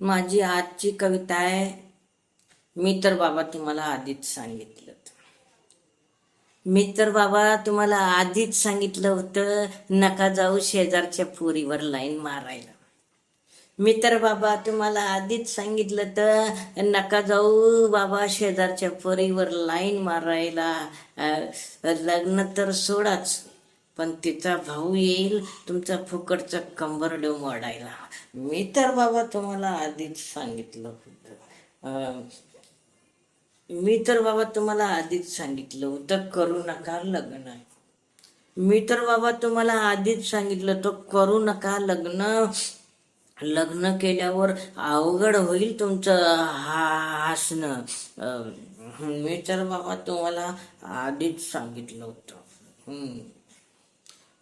माझी आजची कविता आहे. मी तर बाबा तुम्हाला आधीच सांगितलं मी तर बाबा तुम्हाला आधीच सांगितलं होतं नका जाऊ शेजारच्या पोरीवर लाईन मारायला. मी तर बाबा तुम्हाला आधीच सांगितलं तर नका जाऊ बाबा शेजारच्या पोरीवर लाईन मारायला. लग्न तर सोडाच. पण तिचा भाऊ येईल तुमचा फुकटचा कंबरडे मोडायला मी तर बाबा तुम्हाला आधीच सांगितलं होतं. मी तर बाबा तुम्हाला आधीच सांगितलं होतं करू नका लग्न. मी तर बाबा तुम्हाला आधीच सांगितलं तो करू नका लग्न. लग्न केल्यावर अवघड होईल तुमचं हा हसणं मी तर बाबा तुम्हाला आधीच सांगितलं होतं. हम्म.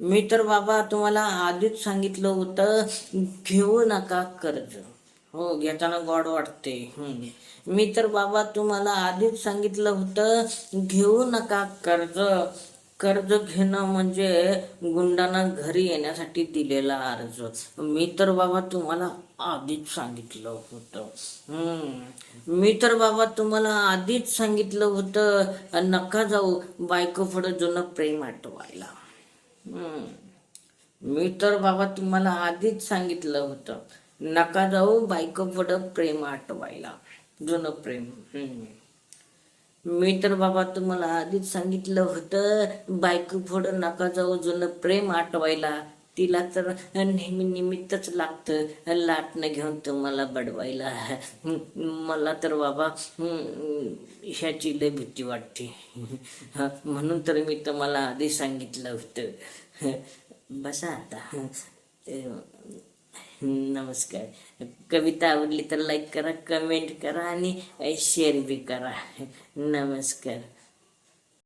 मी तर बाबा तुम्हाला आधीच सांगितलं होतं घेऊ नका कर्ज. हो घेताना गॉड वाटते. हम्म. मी तर बाबा तुम्हाला आधीच सांगितलं होतं घेऊ नका कर्ज. कर्ज घेणं म्हणजे गुंडांना घरी येण्यासाठी दिलेला अर्ज. मी तर बाबा तुम्हाला आधीच सांगितलं होतं. हम्म. मी तर बाबा तुम्हाला आधीच सांगितलं होतं नका जाऊ बायको पुढं जुनं प्रेम आठवायला मी तर बाबा तुम्हाला आधीच सांगितलं होतं. नका जाऊ बायको पुढं प्रेम आठवायला जुनं प्रेम. हम्म. मी तर बाबा तुम्हाला आधीच सांगितलं होतं बायको पुढं नका जाऊ जुनं प्रेम आटवायला. तिला तर नेहमी निमित्तच लागतं. लाटणं घेऊन तुम्हाला बडवायला. मला तर बाबा ह्याची लय भीती वाटते. म्हणून तर मी तुम्हाला आधी सांगितलं होतं. बसा आता. नमस्कार. कविता आवडली तर लाईक करा कमेंट करा आणि शेअर बी करा. नमस्कार.